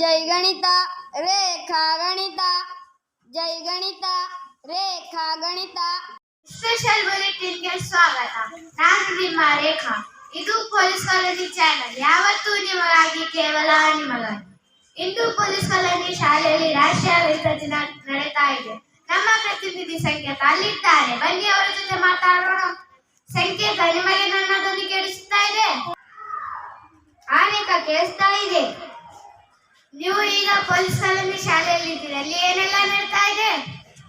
ಜೈ ಗಣಿತ, ರೇಖಾ ಗಣಿತ, ಜೈ ಗಣಿತ, ರೇಖಾ ಗಣಿತ. ಸ್ಪೆಷಲ್ ಬುಲೆಟಿನ್ಗೆ ಸ್ವಾಗತ. ನಾನು ನಿಮ್ಮ ರೇಖಾ. ಇದು ಪೊಲೀಸ್ ಕಾಲೋನಿ ಚಾನೆಲ್ ಯಾವತ್ತೂ ನಿಮಗಾಗಿ ಕೇವಲ ನಿಮಗಾಗಿ. ಇಂದು ಪೊಲೀಸ್ ಕಾಲೋನಿ ಶಾಲೆಯಲ್ಲಿ ರಾಷ್ಟ್ರೀಯ ಗಣಿತ ದಿನ ನಡೀತಾ ಇದೆ. ನಮ್ಮ ಪ್ರತಿನಿಧಿ ಸಂಕೇತ ಅಲ್ಲಿದ್ದಾರೆ. ಬನ್ನಿ ಅವರ ಜೊತೆ ಮಾತಾಡೋಣ. ಸಂಕೇತ, ನಿಮಗೆ ನನ್ನದೊಂದು ಕೇಳಿಸ್ತಾ ಇದೆ. ಆನೇಕ ಕೇಳಿಸ್ತಾ ಇದೆ. ನೀವು ಈಗ ಪೊಲೀಸ್ ಕಾಲೋನಿ ಶಾಲೆಯಲ್ಲಿ ಇದ್ದೀರಿ, ಅಲ್ಲಿ ಏನೆಲ್ಲ ನಡೀತಾ ಇದೆ?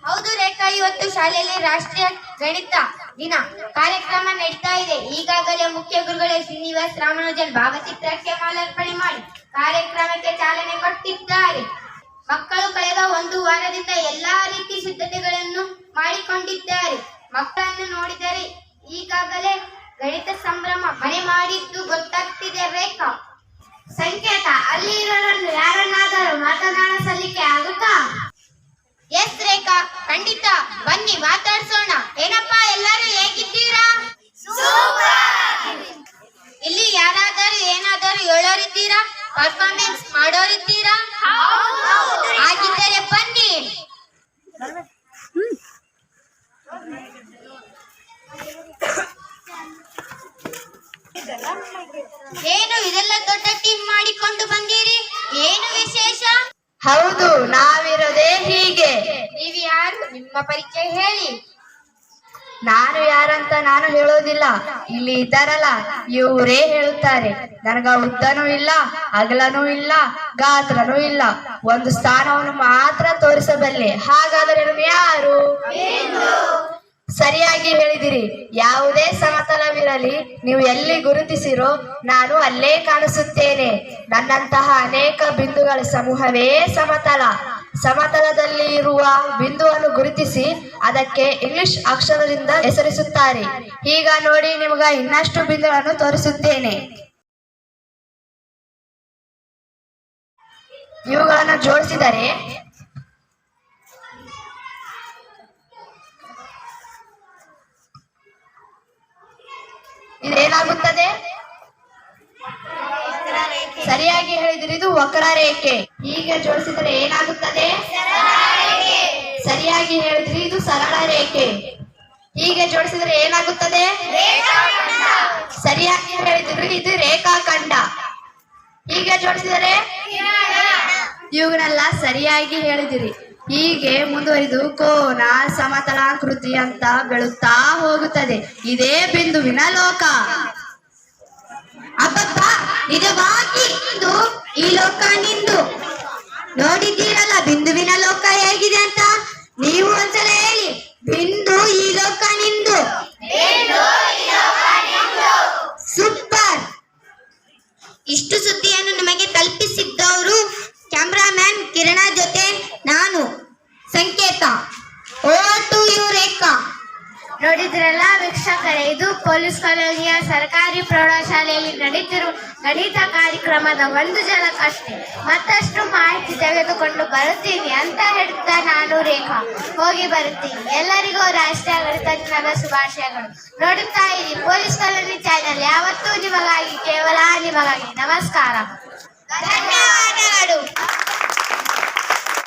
ಹೌದು ರೇಖಾ, ಇವತ್ತು ಶಾಲೆಯಲ್ಲಿ ರಾಷ್ಟ್ರೀಯ ಗಣಿತ ದಿನ ಕಾರ್ಯಕ್ರಮ ನಡೀತಾ ಇದೆ. ಈಗಾಗಲೇ ಮುಖ್ಯ ಗುರುಗಳೇ ಶ್ರೀನಿವಾಸ್ ರಾಮಾನುಜನ್ ಭಾವಚಿತ್ರಕ್ಕೆ ಮಾಲಾರ್ಪಣೆ ಮಾಡಿ ಕಾರ್ಯಕ್ರಮಕ್ಕೆ ಚಾಲನೆ ಕೊಟ್ಟಿದ್ದಾರೆ. ಮಕ್ಕಳು ಕಳೆದ ಒಂದು ವಾರದಿಂದ ಎಲ್ಲಾ ರೀತಿ ಸಿದ್ಧತೆಗಳನ್ನು ಮಾಡಿಕೊಂಡಿದ್ದಾರೆ. ಮಕ್ಕಳನ್ನು ನೋಡಿದರೆ ಈಗಾಗಲೇ ಗಣಿತ ಸಂಭ್ರಮ ಮನೆ ಮಾಡಿದ್ದು ಗೊತ್ತಾಗ್ತಿದೆ ರೇಖಾ. ಸಂಕೇತ, ಅಲ್ಲಿ ಇರೋರನ್ನು ಯಾರನ್ನಾದರೂ ಸಲ್ಲಿಕೆ ಆಗುತ್ತಾ? ಎಸ್ ರೇಖಾ. ಖಂಡಿತ. ಬನ್ನಿ ಮಾತಾಡ್ಸೋಣ. ಏನಪ್ಪಾ ಎಲ್ಲರೂ ಹೇಗಿದ್ದೀರಾ? ಇಲ್ಲಿ ಯಾರಾದರೂ ಏನಾದರೂ ಹೇಳೋರಿದ್ದೀರಾ? ಪರ್ಫಾರ್ಮೆನ್ಸ್ ಮಾಡೋರಿದ್ದೀರಾ? ಹಾಗಿದ್ದರೆ ಬನ್ನಿ. ಏನು ಇದೆಲ್ಲ ದೊಡ್ಡ ಟೀಮ್ ಮಾಡಿಕೊಂಡು ಬಂದಿರಿ? ಏನು ವಿಶೇಷ? ಹೌದು ನಾವಿರೋದೇ ಹೀಗೆ. ನೀವು ಯಾರು ನಿಮ್ಮ ಪರಿಚಯ ಹೇಳಿ. ನಾನು ಯಾರಂತ ನಾನು ಹೇಳೋದಿಲ್ಲ. ಇಲ್ಲಿ ಇದ್ದಾರಲ್ಲ ಇವರೇ ಹೇಳುತ್ತಾರೆ. ನನಗ ಉದ್ದನೂ ಇಲ್ಲ ಅಗಲನೂ ಇಲ್ಲ ಗಾತ್ರನೂ ಇಲ್ಲ. ಒಂದು ಸ್ಥಾನವನ್ನು ಮಾತ್ರ ತೋರಿಸಬಲ್ಲೆ. ಹಾಗಾದರೆ ಯಾರು? ಸರಿಯಾಗಿ ಹೇಳಿದಿರಿ. ಯಾವುದೇ ಸಮತಲವಿರಲಿ, ನೀವು ಎಲ್ಲಿ ಗುರುತಿಸಿರೋ ನಾನು ಅಲ್ಲೇ ಕಾಣಿಸುತ್ತೇನೆ. ನನ್ನಂತಹ ಅನೇಕ ಬಿಂದುಗಳ ಸಮೂಹವೇ ಸಮತಲ. ಸಮತಲದಲ್ಲಿ ಇರುವ ಬಿಂದುವನ್ನು ಗುರುತಿಸಿ ಅದಕ್ಕೆ ಇಂಗ್ಲಿಷ್ ಅಕ್ಷರದಿಂದ ಹೆಸರಿಸುತ್ತಾರೆ. ಈಗ ನೋಡಿ ನಿಮಗ ಇನ್ನಷ್ಟು ಬಿಂದುಗಳನ್ನು ತೋರಿಸುತ್ತೇನೆ. ಇವುಗಳನ್ನು ಜೋಡಿಸಿದರೆ ಇದೇನಾಗುತ್ತದೆ ಸರಿಯಾಗಿ ಹೇಳಿದ್ರೆ ಇದು ವಕ್ರರೇಖೆ. ಹೀಗೆ ಜೋಡಿಸಿದರೆ ಏನಾಗುತ್ತದೆ? ಸರಿಯಾಗಿ ಹೇಳಿದ್ರೆ ಇದು ಸರಳ ರೇಖೆ ಹೀಗೆ ಜೋಡಿಸಿದರೆ ಏನಾಗುತ್ತದೆ? ಸರಿಯಾಗಿ ಹೇಳಿದ್ರೆ ಇದು ರೇಖಾಖಂಡ. ಹೀಗೆ ಜೋಡಿಸಿದರೆ? ಇವುಗಳೆಲ್ಲ ಸರಿಯಾಗಿ ಹೇಳಿದಿರಿ. ಹೀಗೆ ಮುಂದುವರಿದು ಕೋನ ಸಮತಲಾಕೃತಿ ಅಂತ ಬೆಳುತ್ತಾ ಹೋಗುತ್ತದೆ. ಇದೇ ಬಿಂದುವಿನ ಲೋಕ. ಲೋಕ ನಿಂದು. ನೋಡಿದ್ದೀರಲ್ಲ, ಬಿಂದುವಿನ ಲೋಕ ಹೇಗಿದೆ ಅಂತ? ನೀವು ಒಂದ್ಸಲ ಹೇಳಿ, ಬಿಂದು ಈ ಲೋಕ ನಿಂದು. ಸೂಪರ್. ಇಷ್ಟು ಸುದ್ದಿಯನ್ನು ನಿಮಗೆ ತಲುಪಿಸಿದ್ದವರು ಕ್ಯಾಮ್ರಾಮ್ಯಾನ್ ಕಿರಣ ಜೊತೆ ನಾನು ಸಂಕೇತ ಓ ಟು ಯು ರೇಖಾ ನೋಡಿದ್ರಲ್ಲ ವೀಕ್ಷಕರೇ, ಇದು ಪೊಲೀಸ್ ಕಾಲೋನಿಯ ಸರ್ಕಾರಿ ಪ್ರೌಢಶಾಲೆಯಲ್ಲಿ ನಡೀತಿರುವ ಗಣಿತ ಕಾರ್ಯಕ್ರಮದ ಒಂದು ಜನಕ್ಕಷ್ಟೇ ಮತ್ತಷ್ಟು ಮಾಹಿತಿ ತೆಗೆದುಕೊಂಡು ಬರುತ್ತೀನಿ ಅಂತ ಹೇಳ್ತಾ ನಾನು ರೇಖಾ. ಹೋಗಿ ಬರುತ್ತೀನಿ. ಎಲ್ಲರಿಗೂ ರಾಷ್ಟ್ರೀಯ ಗಣಿತ ದಿನದ ಶುಭಾಶಯಗಳು. ನೋಡುತ್ತಾ ಇರಿ ಪೊಲೀಸ್ ಕಾಲೋನಿ ಚಾನೆಲ್ ಯಾವತ್ತೂ ನಿಮಗಾಗಿ ಕೇವಲ ನಿಮಗಾಗಿ. ನಮಸ್ಕಾರ. ಧನ್ಯವಾದಗಳು.